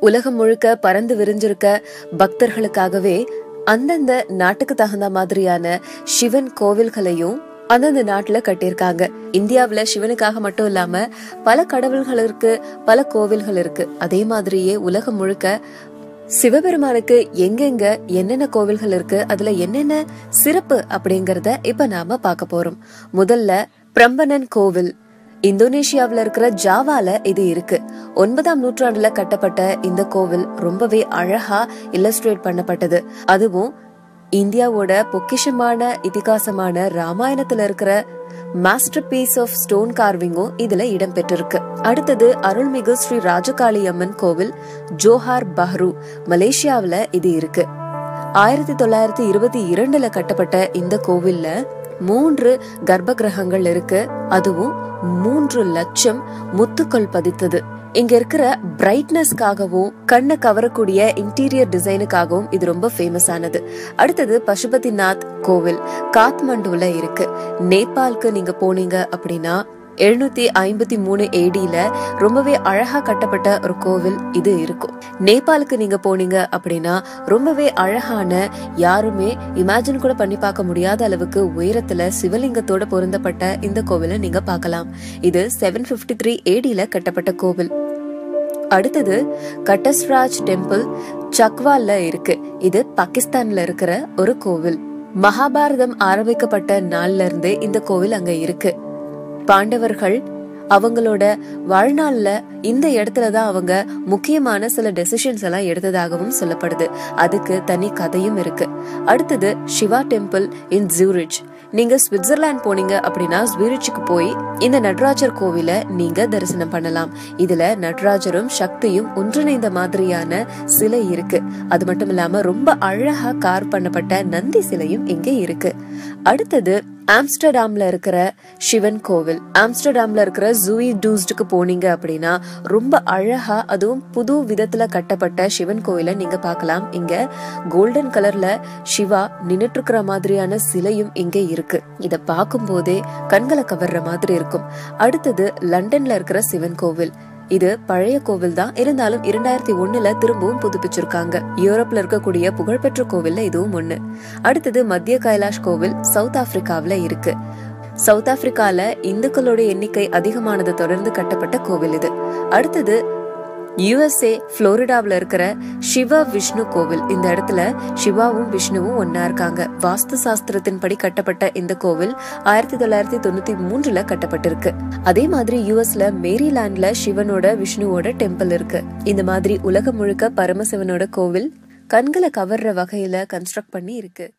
உலகம் முழுக்க பறந்து விரிஞ்சிருக்க பக்தர்களுக்காகவே அந்தந்த நாட்டுக்கு தகுந்த மாதிரியான சிவன் கோவில்களையும் அந்தந்த நாட்டுல கட்டியிருக்காங்க. இந்தியாவில சிவனுக்காக மட்டும் இல்லாம பல கடவுள்கள் இருக்கு பல கோவில்கள் இருக்கு. அதே மாதிரியே உலகம் முழுக்க சிவபெருமானுக்கு எங்கெங்க என்னென்ன கோவில்கள் இருக்கு அதுல என்னென்ன சிறப்பு அப்படிங்கறத இப்ப நாம பார்க்க போறோம். முதல்ல பிரம்பனன் கோவில். இந்தோனேஷியாவில் இருக்கிற ஜாவால இது இருக்கு. ஒன்பதாம் நூற்றாண்டுல கட்டப்பட்ட இந்த கோவில் ரொம்பவே அழகா இல்லஸ்ட்ரேட் பண்ணப்பட்டது. அதுவும் இந்தியாவோட பொக்கிஷமான இதிகாசமான ராமாயணத்துல இருக்கிற மாஸ்டர் பீஸ் ஆஃப் ஸ்டோன் கார்விங்கும் இதுல இடம்பெற்றிருக்கு அடுத்தது அருள்மிகு ஸ்ரீ ராஜகாளி அம்மன் கோவில் ஜோஹார் பஹ்ரு மலேசியாவில இது இருக்கு. ஆயிரத்தி தொள்ளாயிரத்தி இருபத்தி இரண்டுல கட்டப்பட்ட இந்த கோவில்ல மூன்று கர்ப்ப கிரகங்கள் இருக்கு. அதுவும் மூன்று லட்சம் முத்துக்கள் பதித்தது. இங்க இருக்கிற பிரைட்னஸ்க்காகவும் கண்ணை கவரக்கூடிய இன்டீரியர் டிசைனுக்காகவும் இது ரொம்ப ஃபேமஸ் ஆனது. அடுத்தது பசுபதிநாத் கோவில். காத்மண்டுல இருக்கு. நேபாளுக்கு நீங்க போனீங்க அப்படின்னா எழுநூத்தி ஐம்பத்தி மூணு ஏடியில ரொம்பவே அழகா கட்டப்பட்ட ஒரு கோவில் இது இருக்கும். நேபாளுக்கு நீங்க போனீங்க அப்படின்னா ரொம்பவே அழகான யாருமே இமேஜின் கூட பண்ணி பார்க்க முடியாத அளவுக்கு உயரத்துல சிவலிங்கத்தோட பொருந்தப்பட்ட இந்த கோவிலை நீங்க பார்க்கலாம். இது செவன் பிப்டி த்ரீ ஏடியில கட்டப்பட்ட கோவில். அடுத்தது கட்டஸ்ராஜ் டெம்பிள் சக்வால்ல இருக்கு. இது பாகிஸ்தான்ல இருக்கிற ஒரு கோவில். மகாபாரதம் ஆரம்பிக்கப்பட்ட நாள்ல இருந்தே இந்த கோவில் அங்க இருக்கு. பாண்டவர்கள் அவங்களோட வாழ்நாள்ல இந்த இடத்துல தான் அவங்க முக்கியமான சில டெசிஷன்ஸ் எல்லாம் எடுத்ததாகவும் சொல்லப்படுது. அதுக்கு தனி கதையும் இருக்கு. அடுத்தது சிவா டெம்பிள் இன் ஜூரிச் நீங்க சுவிட்சர்லாந்து போனீங்க அப்படின்னா ஜூரிச்சுக்கு போய் இந்த நடராஜர் கோவில நீங்க தரிசனம் பண்ணலாம். இதுல நடராஜரும் சக்தியும் ஒன்றிணைந்த மாதிரியான சிலை இருக்கு. அது மட்டும் இல்லாம ரொம்ப அழகா கார் பண்ணப்பட்ட நந்தி சிலையும் இங்க இருக்கு. அடுத்தது ஆம்ஸ்டர்டாம்ல இருக்கிற சிவன் கோவில் ஆம்ஸ்டர்டாம்ல இருக்கிற ஜூயி டூஸ்டுக்கு போனீங்க அப்படின்னா ரொம்ப அழகா அதுவும் புது விதத்துல கட்டப்பட்ட சிவன் கோவில நீங்க பார்க்கலாம். இங்க கோல்டன் கலர்ல சிவா நின்னுட்டு இருக்கிற மாதிரியான சிலையும் இங்க இருக்கு. இத பார்க்கும் போதே கண்களை கவர்ற மாதிரி இருக்கும். அடுத்தது லண்டன்ல இருக்கிற சிவன் கோவில். இது பழைய கோவில் தான். இருந்தாலும் இரண்டாயிரத்தி ஒண்ணுல திரும்பவும் புதுப்பிச்சிருக்காங்க. யூரோப்ல இருக்கக்கூடிய புகழ்பெற்ற கோவில்ல இதுவும் ஒண்ணு. அடுத்தது மத்திய கைலாஷ் கோவில் சவுத் ஆப்பிரிக்காவில இருக்கு. சவுத் ஆப்பிரிக்கால இந்துக்களோட எண்ணிக்கை அதிகமானது தொடர்ந்து கட்டப்பட்ட கோவில் இது. அடுத்தது யுஎஸ்ஏ புளோரிடாவில் இருக்கிற சிவ விஷ்ணு கோவில். இந்த இடத்துல சிவாவும் விஷ்ணுவும் ஒன்னா இருக்காங்க. வாஸ்து சாஸ்திரத்தின் படி கட்டப்பட்ட இந்த கோவில் ஆயிரத்தி தொள்ளாயிரத்தி தொண்ணூத்தி மூன்றுல கட்டப்பட்டிருக்கு. அதே மாதிரி யுஎஸ்ல மேரிலாண்ட்ல சிவனோட விஷ்ணுவோட டெம்பிள் இருக்கு. இந்த மாதிரி உலகம் முழுக்க பரமசிவனோட கோவில் கண்களை கவர்ற வகையில கன்ஸ்ட்ரக்ட் பண்ணி இருக்கு.